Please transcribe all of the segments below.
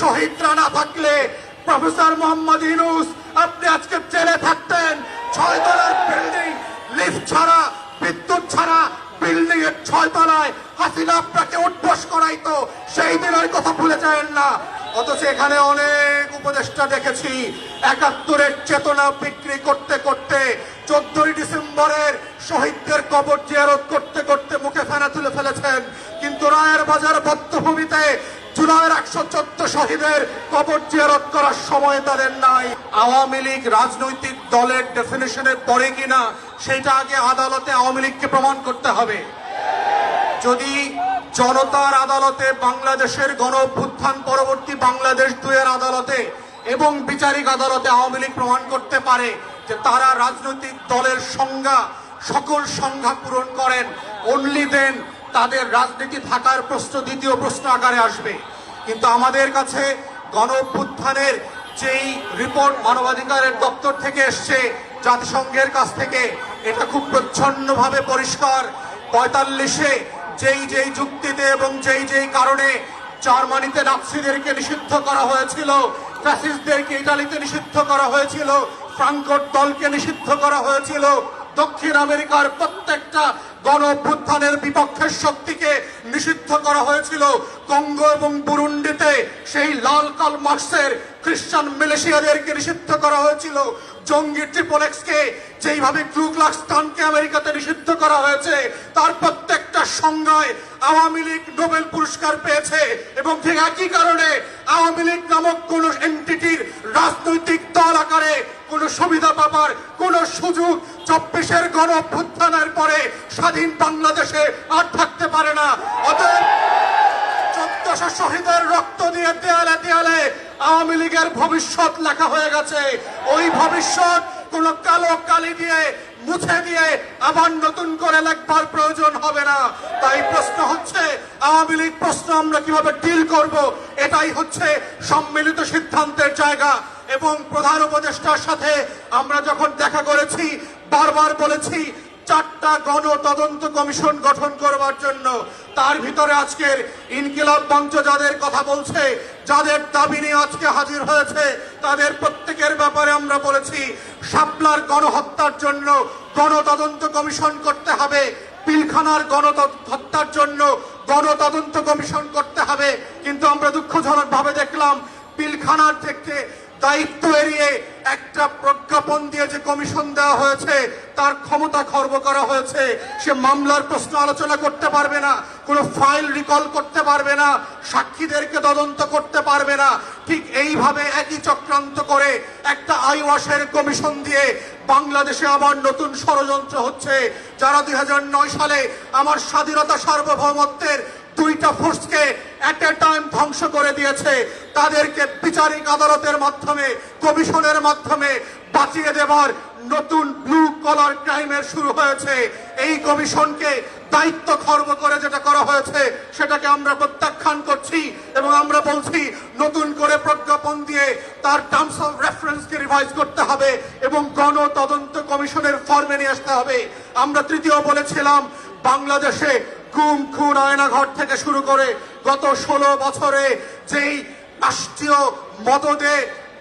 শহীদরা না থাকলে প্রফেসর মোহাম্মদ ইউনুস, আপনি আজকে জেলে থাকতেন। ছয় তলার বিল্ডিং লিফট ছাড়া, বিদ্যুৎ ছাড়া বিল্ডিং এর ছয় তলায় হাসিনা আপনাকে উঠবস করাইতো। সেই দিনের কথা ভুলে যাবেন না। অথচ এখানে অনেক উপদেষ্টা দেখেছি, একাত্তরের চেতনা বিক্রি করতে করতে চোদ্দই ডিসেম্বরের শহীদদের কবর জিয়ারত করতে করতে মুখে ফেনা তুলে ফেলেছেন। কিন্তু রায়ের বাজার বদ্ধভূমিতে জুলাইয়ের একশো চোদ্দ শহীদের কবর জিয়ারত করার সময় তাদের নাই। আওয়ামী লীগ রাজনৈতিক দলের ডেফিনেশনে পড়ে কিনা, সেটা আগে আদালতে আওয়ামী লীগকে প্রমাণ করতে হবে। যদি জনতার আদালতে বাংলাদেশের গণ পরবর্তী বাংলাদেশ দুয়ের আদালতে এবং বিচারিক আদালতে আওয়ামী লীগ প্রমাণ করতে পারে যে তারা রাজনৈতিক দলের সংজ্ঞা, সকল সংজ্ঞা পূরণ করেন। অনলি দেন তাদের রাজনীতি থাকার প্রশ্ন দ্বিতীয় প্রশ্ন আকারে আসবে। কিন্তু আমাদের কাছে গণ অভ্যুত্থানের যেই রিপোর্ট মানবাধিকারের দপ্তর থেকে এসছে, জাতিসংঘের কাছ থেকে, এটা খুব প্রচ্ছন্নভাবে পরিষ্কার। পঁয়তাল্লিশে যেই যেই যুক্তিতে এবং যেই যেই কারণে জার্মানিতে নাৎসিদেরকে নিষিদ্ধ করা হয়েছিল, ফ্যাসিস্টদেরকে ইটালিতে নিষিদ্ধ করা হয়েছিল ফ্রাঙ্কট দলকে নিষিদ্ধ করা হয়েছিল, দক্ষিণ আমেরিকার প্রত্যেকটা গণ অভ্যুত্থানের বিপক্ষের শক্তিকে নিষিদ্ধ করা হয়েছিল। কঙ্গো এবং বুরুন্ডিতে সেই লাল কাল মার্কসের খ্রিস্টান মিলেশিয়াদেরকে নিষিদ্ধ করা হয়েছিল। জঙ্গি ট্রিপল এক্সকে যেইভাবে ক্লুক্লাক্সটানকে আমেরিকাতে নিষিদ্ধ করা হয়েছে, তার প্রত্যেকটা সংজ্ঞায় আওয়ামী লীগ নোবেল পুরস্কার পেয়েছে এবং ঠিক একই কারণে আওয়ামী লীগ নামক কোন এন্টিটির রাজনৈতিক দল আকারে কোন সুবিধা পাবার কোন সুযোগ চব্বিশের গণ অভ্যুত্থানের পরে স্বাধীন বাংলাদেশে আর থাকতে পারে না। অতএব চোদ্দশো শহীদের রক্ত দিয়ে দেয়ালে দেয়ালে আওয়ামী লীগের ভবিষ্যৎ লেখা হয়ে গেছে। ওই ভবিষ্যৎ কোন কালো কালি দিয়ে মুছে দিয়ে আবার নতুন করে লেখবার প্রয়োজন হবে না। তাই প্রশ্ন হচ্ছে, আওয়ামী লীগ প্রশ্ন আমরা কীভাবে ডিল করব? এটাই হচ্ছে সম্মিলিত সিদ্ধান্তের জায়গা। এবং প্রধান উপদেষ্টার সাথে আমরা যখন দেখা করেছি, বারবার বলেছি, চারটা গণ তদন্ত কমিশন গঠন করবার জন্য। তার ভিতরে আজকের ইনকিলাব মঞ্চ যাদের কথা বলছে, যাদের দাবি নিয়ে আজকে হাজির হয়েছে, তাদের প্রত্যেকের ব্যাপারে আমরা বলেছি, শাপলার গণহত্যার জন্য গণতদন্ত কমিশন করতে হবে, পিলখানার গণ হত্যার জন্য গণতদন্ত কমিশন করতে হবে। কিন্তু আমরা দুঃখজনক ভাবে দেখলাম, পিলখানার থেকে দায়িত্ব এড়িয়ে একটা প্রজ্ঞাপন দিয়ে যে কমিশন দেওয়া হয়েছে, তার ক্ষমতা খর্ব করা হয়েছে, সে মামলার প্রশ্ন আলোচনা করতে পারবে না, কোনো ফাইল রিকল করতে পারবে না, সাক্ষীদেরকে তদন্ত করতে পারবে না। ঠিক এইভাবে একই চক্রান্ত করে একটা আইওয়াসের কমিশন দিয়ে বাংলাদেশে আবার নতুন ষড়যন্ত্র হচ্ছে, যারা দুই হাজার নয় সালে আমার স্বাধীনতা সার্বভৌমত্বের দুইটা ফোর্সকে এট এ টাইম ধ্বংস করে দিয়েছে। তাদেরকে বিচারিক আদালতের মাধ্যমে, কমিশনের মাধ্যমে বাঁচিয়ে দেবার নতুন ব্লু কলার ক্রাইমের শুরু হয়েছে। এই কমিশনকে দায়িত্ব খর্ব করে যেটা করা হয়েছে, সেটাকে আমরা প্রত্যাখ্যান করছি এবং আমরা বলছি, নতুন করে প্রজ্ঞাপন দিয়ে তার টার্মস অফ রেফারেন্সকে রিভাইজ করতে হবে এবং গণ তদন্ত কমিশনের ফর্মে নিয়ে আসতে হবে। আমরা তৃতীয় বলেছিলাম, বাংলাদেশে গুম খুন আয়নাঘর থেকে শুরু করে গত ষোলো বছরে যেই রাষ্ট্রীয় মদদে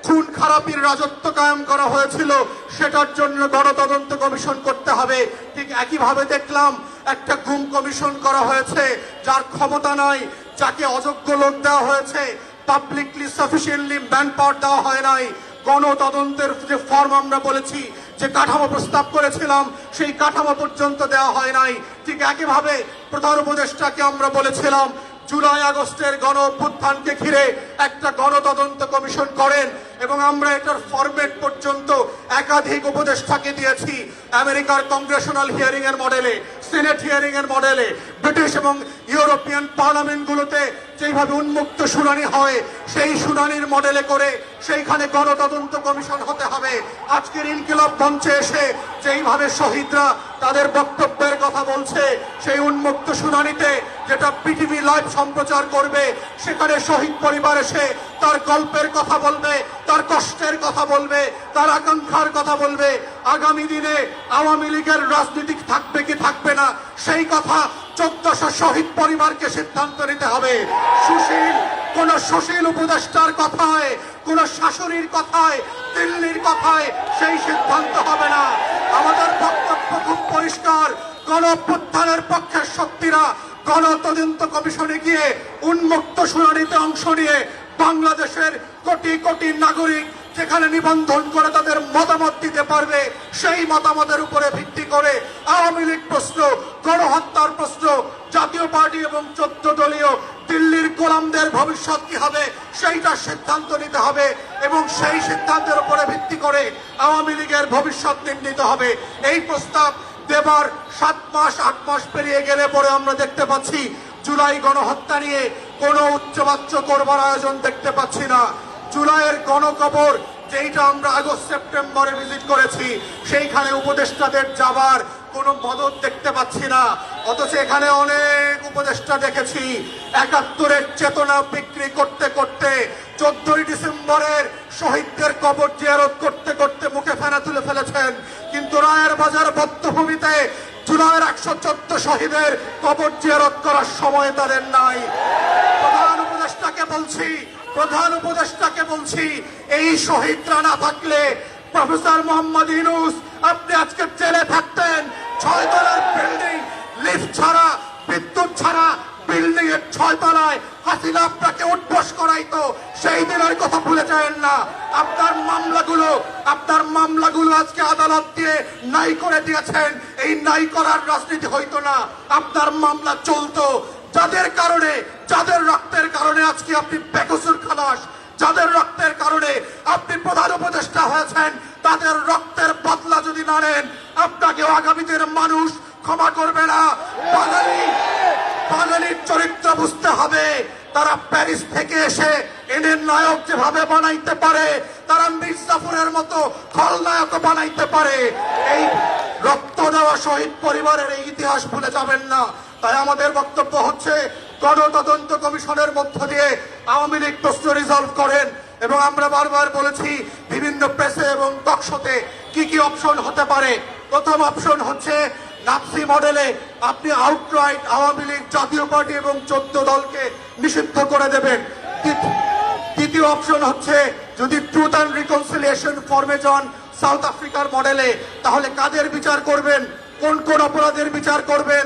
খুন খারাপির রাজত্ব কায়েম করা হয়েছিল, সেটার জন্য গণতদন্ত কমিশন করতে হবে। ঠিক একইভাবে দেখলাম একটা গুম কমিশন করা হয়েছে, যার ক্ষমতা নাই, যাকে অযোগ্য লোক দেওয়া হয়েছে পাবলিকলি সাফিসিয়েন্টলি ম্যান পাওয়ার দেওয়া হয় নাই। গণতদন্তের যে ফর্ম আমরা বলেছি যে কাঠামো প্রস্তাব করেছিলাম, সেই কাঠামো পর্যন্ত দেওয়া হয় নাই। ঠিক একইভাবে প্রধান উপদেষ্টাকে আমরা বলেছিলাম, জুলাই আগস্টের গণ অভ্যুত্থানকে ঘিরে একটা গণতদন্ত কমিশন করেন এবং আমরা এটার ফরম্যাট পর্যন্ত একাধিক উপদেষ্টাকে দিয়েছি। আমেরিকার কংগ্রেশনাল হিয়ারিং এর মডেলে, সিনেট হিয়ারিং এর মডেলে ব্রিটিশ এবং ইউরোপিয়ান পার্লামেন্টগুলোতে যেভাবে উন্মুক্ত শুনানি হয়, সেই শুনানির মডেলে করে সেইখানে গণতদন্ত কমিশন হতে হবে। আজকের ইনকিলাব মঞ্চে এসে যেইভাবে শহীদরা তাদের বক্তব্যের কথা বলছে, সেই উন্মুক্ত শুনানিতে যেটা পৃথিবী লাইভ সম্প্রচার করবে, সেখানে শহীদ পরিবার এসে তার গল্পের কথা বলবে, তার কষ্টের কথা বলবে, তার আকাঙ্ক্ষার কথা বলবে। আগামী দিনে আওয়ামী লীগের রাজনীতি থাকবে কি থাকবে না, সেই কথা চোদ্দশো শহীদ পরিবারকে সিদ্ধান্ত নিতে হবে। সুশীল, কোন সুশীল উপদেষ্টার কথায়, কোন শাশুড়ির কথায়, দিল্লির কথায় সেই সিদ্ধান্ত হবে না। আমাদের বক্তব্য খুব পরিষ্কার। গণ পক্ষের শক্তিরা গণ তদন্ত কমিশনে গিয়ে উন্মুক্ত শুনানিতে অংশ নিয়ে বাংলাদেশের কোটি কোটি নাগরিক যেখানে নিবন্ধন করে তাদের মতামত দিতে পারবে, সেই মতামতের উপরে ভিত্তি করে আওয়ামী লীগ প্রশ্ন গণহত্যার প্রশ্ন জাতীয় পার্টি এবং চোদ্দ দলীয় দিল্লির গোলামদের ভবিষ্যৎ কি হবে সেইটার সিদ্ধান্ত নিতে হবে এবং সেই সিদ্ধান্তের উপরে ভিত্তি করে আওয়ামী লীগের ভবিষ্যৎ নির্ণীত হবে। এই প্রস্তাব দেবার সাত মাস, আট মাস পেরিয়ে গেলে পরে আমরা দেখতে পাচ্ছি, জুলাই গণহত্যা নিয়ে কোনো উচ্চবাচ্য করবার আয়োজন দেখতে পাচ্ছি না। জুলাইয়ের গণকবর, যেইটা আমরা আগস্ট, সেপ্টেম্বরে ভিজিট করেছি, সেইখানে উপদেষ্টাদের যাবার কোনো মদত দেখতে পাচ্ছি না। অথচ এখানে অনেক উপদেষ্টা দেখেছি। একাত্তরের চেতনা বিক্রি করতে করতে চোদ্দই ডিসেম্বরের শহীদদের কবর জিয়ারত করতে করতে মুখে ফেনা তুলে ফেলেছেন। কিন্তু রায়ের বাজার বদ্ধভূমিতে জুলাইয়ের একশো চোদ্দ শহীদের কবর জিয়ারত করার সময় তাদের নাই। প্রধান উপদেষ্টাকে বলছি, প্রধান উপদেষ্টাকে বলছি, এই শহীদরা না থাকলে প্রফেসর মোহাম্মদ ইনুস আপনি আজকে জেলে থাকতেন। ছয় তলার বিল্ডিং লিফট ছাড়া, বিদ্যুৎ ছাড়া বিল্ডিং এর ছয় তলায় হাসিনা আপনাকে উঠবস করাইতো। সেই দিনের কথা ভুলে যাবেন না। আপনার মামলাগুলো আপনার মামলাগুলো আজকে আদালত দিয়ে নাই করে দিয়েছেন। এই নাই করার রাজনীতি হইতো না। আপনার মামলা চলতো। যাদের কারণে, যাদের রক্তের কারণে আজকে আপনি বেকসুর খালাস। যাদের রক্তের কারণে আপনি প্রধান উপদেষ্টা হয়েছেন, তাদের রক্তের বদলা যদি না নেন, আপনাকে আগামীদের মানুষ ক্ষমা করবে না। বাঙালি, বাঙালির চরিত্র বুঝতে হবে, তারা প্যারিস থেকে এসে এদের নায়ক যেভাবে বানাইতে পারে, তারা মির্জাফরের মতো খলনায়ক বানাইতে পারে। এই রক্ত দেওয়া শহীদ পরিবারের এই ইতিহাস ভুলে যাবেন না। তাই আমাদের বক্তব্য হচ্ছে গণতদন্ত কমিশনের মধ্য দিয়ে আওয়ামী লীগ প্রশ্ন রিজলভ করেন এবং আমরা বারবার বলেছি বিভিন্ন প্রেসে এবং টকশোতে কি কি অপশন হতে পারে। প্রথম অপশন হচ্ছে নাপসি মডেলে আপনি আউটরাইট আওয়ামী লীগ জাতীয় পার্টি এবং চোদ্দ দলকে নিষিদ্ধ করে দেবেন। দ্বিতীয় অপশন হচ্ছে যদি ট্রুথ অ্যান্ড রিকনসিলিয়েশন ফর্মে যান সাউথ আফ্রিকার মডেলে তাহলে কাদের বিচার করবেন? কোন কোন অপরাধের বিচার করবেন?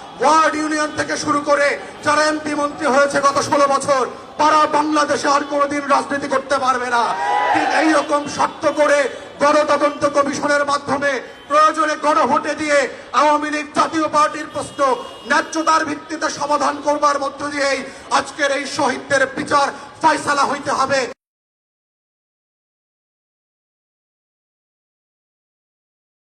ওয়ার্ড ইউনিয়ন থেকে শুরু করে যারা এমপি মন্ত্রী হয়েছে গত ষোলো বছর, তারা বাংলাদেশে আর কোনোদিন রাজনীতি করতে পারবে না। ঠিক এইরকম শর্ত করে গণতদন্ত কমিশনের মাধ্যমে প্রয়োজনে গণভোটে দিয়ে আওয়ামী লীগ জাতীয় পার্টির প্রশ্ন ন্যায্যতার ভিত্তিতে সমাধান করবার মধ্য দিয়েই আজকের এই শহীদদের বিচার ফয়সালা হইতে হবে।